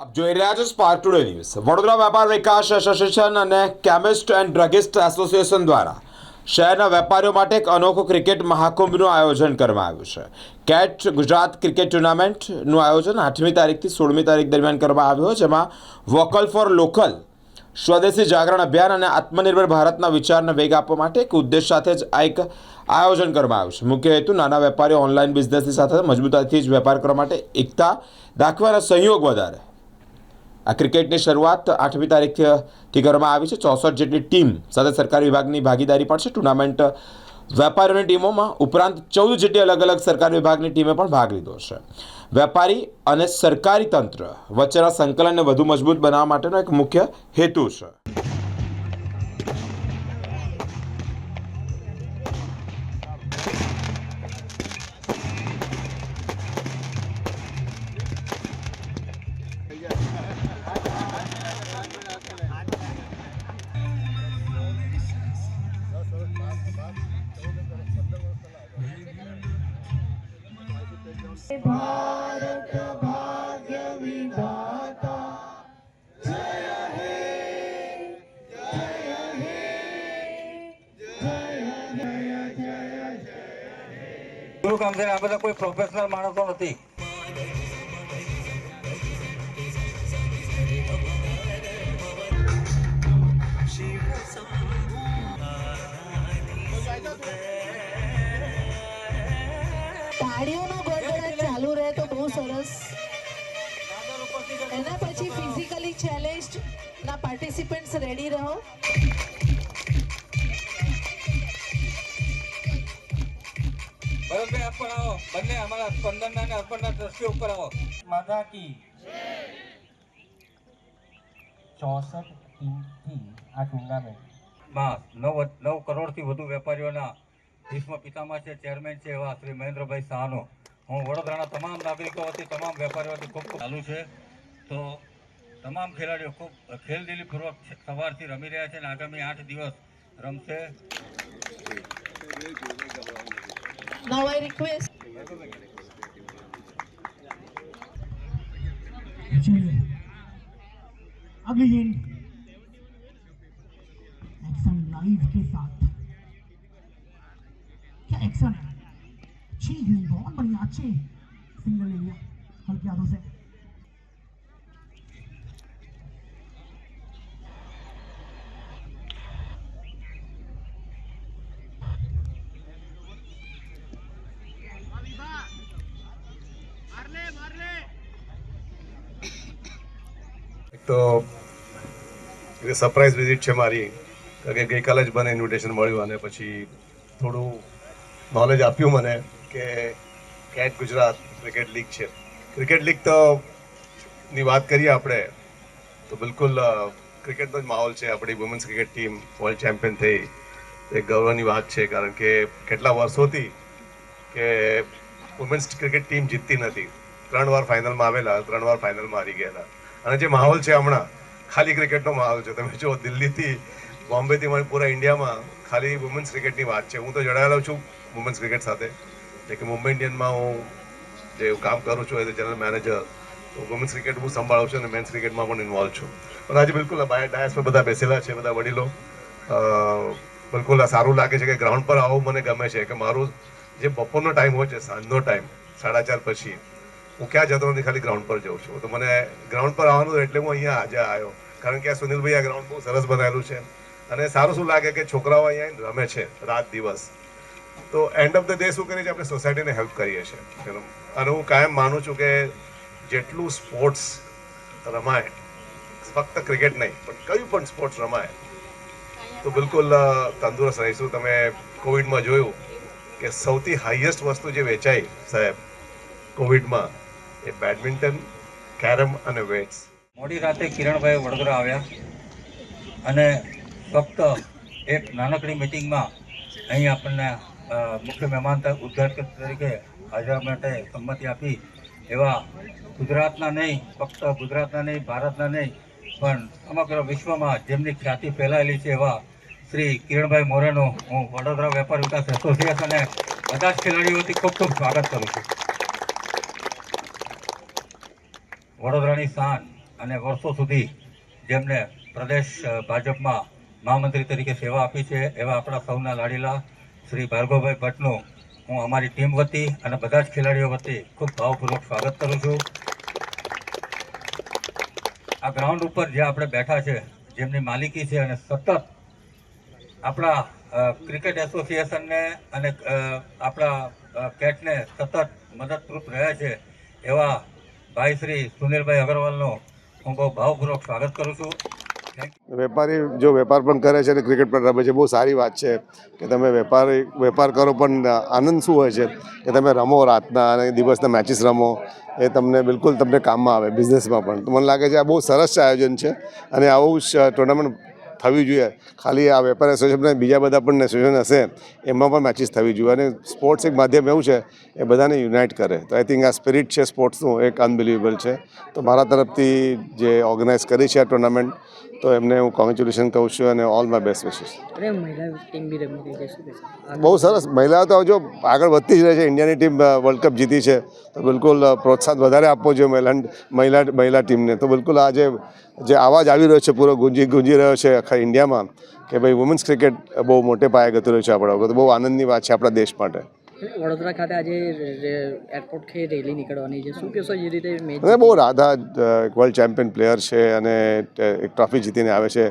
આપ જોઈ રહ્યા છો સ્પાર્ક ટુડે ન્યૂઝ વડોદરા વેપાર વિકાસ એસોસિએશન અને કેમિસ્ટ એન્ડ ડ્રગિસ્ટ એસોસિએશન દ્વારા શહેરના વેપારીઓ માટે એક અનોખો ક્રિકેટ મહાકુંભનું આયોજન કરવામાં આવ્યું છે. કેટ ગુજરાત ક્રિકેટ ટુર્નામેન્ટનું આયોજન આઠમી તારીખથી સોળમી તારીખ દરમિયાન કરવામાં આવ્યું જેમાં વોકલ ફોર લોકલ, સ્વદેશી જાગરણ અભિયાન અને આત્મનિર્ભર ભારતના વિચારને વેગ આપવા માટે એક ઉદ્દેશ સાથે જ આ એક આયોજન કરવામાં આવ્યું છે. મુખ્ય હેતુ, નાના વેપારીઓ ઓનલાઈન બિઝનેસની સાથે મજબૂતાઈથી જ વેપાર કરવા માટે એકતા દાખવાના સહયોગ વધારે. આ ક્રિકેટની શરૂઆત આઠમી તારીખથી કરવામાં આવી છે. ચોસઠ જેટલી ટીમ સાથે સરકારી વિભાગની ભાગીદારી પણ છે. ટુર્નામેન્ટ વેપારીઓની ટીમોમાં ઉપરાંત ચૌદ જેટલી અલગ અલગ સરકારી વિભાગની ટીમે પણ ભાગ લીધો છે. વેપારી અને સરકારી તંત્ર વચ્ચેના સંકલનને વધુ મજબૂત બનાવવા માટેનો એક મુખ્ય હેતુ છે. શું કામ છે આ બધા કોઈ પ્રોફેશનલ માણસો નથી ના પાર્ટિસિપન્ટ્સ રેડી રહો ભરતભાઈ ઉપર આવો. બંને અમારા સ્પંદનના અને અર્પણના દ્રશ્યો ઉપર આવો. માતા કી. ચોસઠ ટીમથી આ ટુર્નામેન્ટમાં નવ નવ કરોડથી વધુ વેપારીઓના ભીષ્મ પિતામહ છે ચેરમેન છે એવા શ્રી મહેન્દ્રભાઈ શાહનો. હું વડોદરાના તમામ નાગરિકો તમામ વેપારીઓ ખૂબ ચાલુ છે. તો તમામ ખેલાડીઓ ખૂબ ખેલદિલીપૂર્વક સવારથી રમી રહ્યા છે અને આગામી આઠ દિવસ રમશે નાઉ આઈ રિક્વેસ્ટ चलिए अगली गेंद एक्शन लाइव के साथ क्या एक्शन है अच्छी गेंद बहुत बढ़िया अच्छे सिंगल ले लिया हल्के हाथों से તો એ સરપ્રાઈઝ વિઝિટ છે મારી. કારણ કે ગઈકાલે જ મને ઇન્વિટેશન મળ્યું અને પછી થોડું નોલેજ આપ્યું મને કે કેટ ગુજરાત ક્રિકેટ લીગ છે. ક્રિકેટ લીગ તો ની વાત કરીએ આપણે, તો બિલકુલ ક્રિકેટનો જ માહોલ છે. આપણી women's cricket team world champion થઈ. એ ગૌરવની વાત છે કારણ કે કેટલા વર્ષોથી કે વુમેન્સ ક્રિકેટ ટીમ જીતતી નથી. ત્રણ વાર ફાઇનલમાં આવેલા, ત્રણ વાર ફાઇનલમાં હારી ગયેલા. અને જે માહોલ છે હમણાં, ખાલી ક્રિકેટનો માહોલ છે. તમે જો દિલ્હીથી બોમ્બેથી મને પૂરા ઇન્ડિયામાં ખાલી વુમેન્સ ક્રિકેટની વાત છે. હું તો જોડાયેલો છું વુમેન્સ ક્રિકેટ સાથે. જે કે મુંબઈ ઇન્ડિયનમાં હું જે કામ કરું છું એઝ અ જનરલ મેનેજર તો વુમેન્સ ક્રિકેટ હું સંભાળું છું અને મેન્સ ક્રિકેટમાં પણ ઇન્વોલ્વ છું. પણ આજે બિલકુલ ડાયસ પર બધા બેસેલા છે, બધા વડીલો. બિલકુલ આ સારું લાગે છે કે ગ્રાઉન્ડ પર આવું મને ગમે છે કે મારું જે બપોરનો ટાઈમ હોય છે, સાંજનો ટાઈમ સાડા ચાર પછી હું ક્યાં જતો નથી, ખાલી ગ્રાઉન્ડ પર જઉં છું. તો મને ગ્રાઉન્ડ પર આવવાનું એટલે હું અહીંયા આજે આવ્યો. કારણ કે આ સુનિલભાઈ આ ગ્રાઉન્ડ બહુ સરસ બનાવેલું છે. અને સારું શું લાગે કે છોકરાઓ અહીંયા રમે છે રાત દિવસ? તો એન્ડ ઓફ ધ ડે શું કરીએ છીએ? આપણે સોસાયટીને હેલ્પ કરીએ છીએ. અને હું કાયમ માનું છું કે જેટલું સ્પોર્ટ્સ રમાય, ફક્ત ક્રિકેટ નહીં, પણ કયું પણ સ્પોર્ટ્સ રમાય, તો બિલકુલ તંદુરસ્ત રહીશું. તમે કોવિડમાં જોયું કે સૌથી હાઈએસ્ટ વસ્તુ જે વેચાઈ સાહેબ કોવિડમાં એ બેડમિન્ટન કેરમ અને વેટ્સ મોડી રાતે કિરણભાઈ વડોદરા આવ્યા અને ફક્ત એક નાનકડી મિટિંગમાં અહીં આપણને મુખ્ય મહેમાન ઉદ્ઘાટક તરીકે હાજર માટે સંમતિ આપી. એવા ગુજરાતના નહીં, ફક્ત ગુજરાતના નહીં, ભારતના નહીં, પણ સમગ્ર વિશ્વમાં જેમની ખ્યાતિ ફેલાયેલી છે એવા શ્રી કિરણભાઈ મોરેનો હું વડોદરા વેપાર વિકાસ એસોસિએશન અને બધા જ ખેલાડીઓથી ખૂબ ખૂબ સ્વાગત કરું છું. વડોદરાની શાન અને વર્ષો સુધી જેમને પ્રદેશ ભાજપમાં મહામંત્રી તરીકે સેવા આપી છે, એવા આપણા સૌના લાડીલા શ્રી ભાર્ગવભાઈ ભટ્ટનું હું અમારી ટીમ વતી અને બધા જ ખેલાડીઓ વતી ખૂબ ભાવપૂર્વક સ્વાગત કરું છું. આ ગ્રાઉન્ડ ઉપર જે આપણે બેઠા છે, જેમની માલિકી છે અને સતત આપણા ક્રિકેટ એસોસિએશનને અને આપણા કેટને સતત મદદરૂપ રહ્યા છે, એવા ભાઈ શ્રી સુનિલભાઈ અગરવાલનો હું બહુ ભાવપૂર્વક સ્વાગત કરું છું. વેપારી જો વેપાર પણ કરે છે અને ક્રિકેટ પણ રમે છે, બહુ સારી વાત છે કે તમે વેપારી વેપાર કરો પણ આનંદ શું હોય છે? કે તમે રમો રાતના અને દિવસના મેચીસ રમો, એ તમને બિલકુલ તમને કામમાં આવે બિઝનેસમાં પણ. મને લાગે છે આ બહુ સરસ આયોજન છે અને આવું જ ટુર્નામેન્ટ થવી જોઈએ. ખાલી આ વેપાર એસોસિએશન બીજા બધા પણ એસોસિએશન હશે, એમાં પણ મેચિસ થવી જોઈએ. અને સ્પોર્ટ્સ એક માધ્યમ એવું છે, એ બધાને યુનાઇટ કરે. તો આઈ થિંક આ સ્પિરિટ છે સ્પોર્ટ્સનું એક અનબિલિવેબલ છે. તો મારા તરફથી જે ઓર્ગેનાઇઝ કરી છે આ ટુર્નામેન્ટ તો એમને હું કોંગ્રેચ્યુલેશન કહું છું અને ઓલ માય બેસ્ટ વિશેસ બહુ સરસ. મહિલાઓ તો જો આગળ વધતી જ રહે છે. ઇન્ડિયાની ટીમ વર્લ્ડ કપ જીતી છે. તો બિલકુલ પ્રોત્સાહન વધારે આપવો જોઈએ મહિલા મહિલા મહિલા ટીમને તો બિલકુલ આજે જે જે અવાજ આવી રહ્યો છે પૂરો ગુંજી ગુંજી રહ્યો છે આખા ઇન્ડિયામાં કે ભાઈ વુમન્સ ક્રિકેટ બહુ મોટે પાયે ગતું રહ્યું છે આપણા વખત. બહુ આનંદની વાત છે આપણા દેશ માટે. વડોદરા ખાતે આજે એરપોર્ટ ખાતે રેલી નીકળવાની છે. શું કહેશો જે રીતે મેચ બહુ રાધા વર્લ્ડ ચેમ્પિયન પ્લેયર છે અને એક ટ્રોફી જીતીને આવે છે.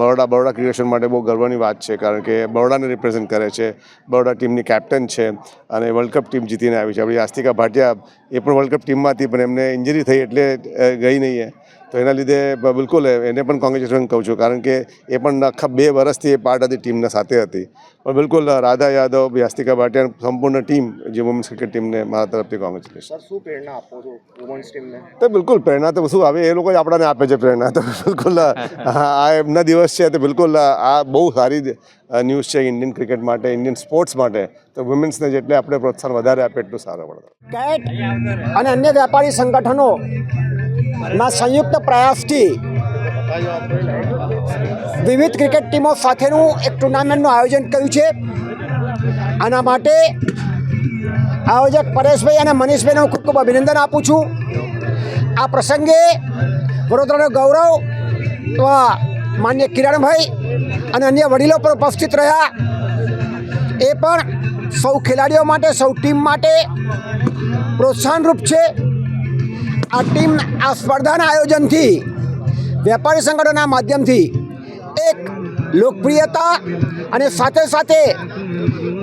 બરોડા બરોડા ક્રિકેશન માટે બહુ ગર્વની વાત છે કારણ કે બરોડાને રિપ્રેઝેન્ટ કરે છે. બરોડા ટીમની કેપ્ટન છે અને વર્લ્ડ કપ ટીમ જીતીને આવી છે. આપણી આસ્તિકા ભાટિયા એ પણ વર્લ્ડ કપ ટીમમાં હતી પણ એમને ઇન્જરી થઈ એટલે ગઈ નહીં તો એના લીધે બિલકુલ એને પણ કોંગ્રેચ્યુલેશન કહું છું. કારણ કે એ પણ આખા બે વર્ષથી એ પાર્ટ હતી ટીમના સાથે હતી. પણ બિલકુલ રાધા યાદવ યાસ્તિકા ભાટિયા સંપૂર્ણ ટીમ જે વુમન્સ ક્રિકેટ ટીમને મારા તરફથી કોંગ્રેચ્યુલેશન શું પ્રેરણા આપો છો વુમન્સ ટીમને તો બિલકુલ પ્રેરણા તો શું આવે એ લોકો જ આપણને આપે છે પ્રેરણા. તો બિલકુલ આ એમના દિવસ છે તો બિલકુલ આ બહુ સારી ન્યૂઝ છે ઇન્ડિયન ક્રિકેટ માટે ઇન્ડિયન સ્પોર્ટ્સ માટે. તો વુમેન્સને જેટલે આપણે પ્રોત્સાહન વધારે આપે એટલું સારું પડે. કેટ અને અન્ય વેપારી સંગઠનો ના સંયુક્ત પ્રયાસથી વિવિધ ક્રિકેટ ટીમો સાથેનું એક ટુર્નામેન્ટનું આયોજન કર્યું છે. આના માટે આયોજક પરેશભાઈ અને મનીષભાઈને હું ખૂબ ખૂબ અભિનંદન આપું છું. આ પ્રસંગે વડોદરાનો ગૌરવ માન્ય કિરણભાઈ અને અન્ય વડીલો પણ ઉપસ્થિત રહ્યા. એ પણ સૌ ખેલાડીઓ માટે, સૌ ટીમ માટે પ્રોત્સાહનરૂપ છે. આ ટીમ આ સ્પર્ધાના આયોજનથી, વેપારી સંગઠનોના માધ્યમથી એક લોકપ્રિયતા અને સાથે સાથે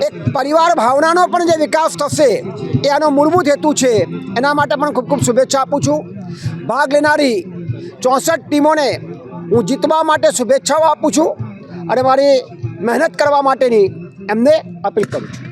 એક પરિવાર ભાવનાનો પણ જે વિકાસ થશે, એ આનો મૂળભૂત હેતુ છે. એના માટે પણ ખૂબ ખૂબ શુભેચ્છા આપું છું. ભાગ લેનારી ચોસઠ ટીમોને હું જીતવા માટે શુભેચ્છાઓ આપું છું અને મારી મહેનત કરવા માટેની એમને અપીલ કરું છું.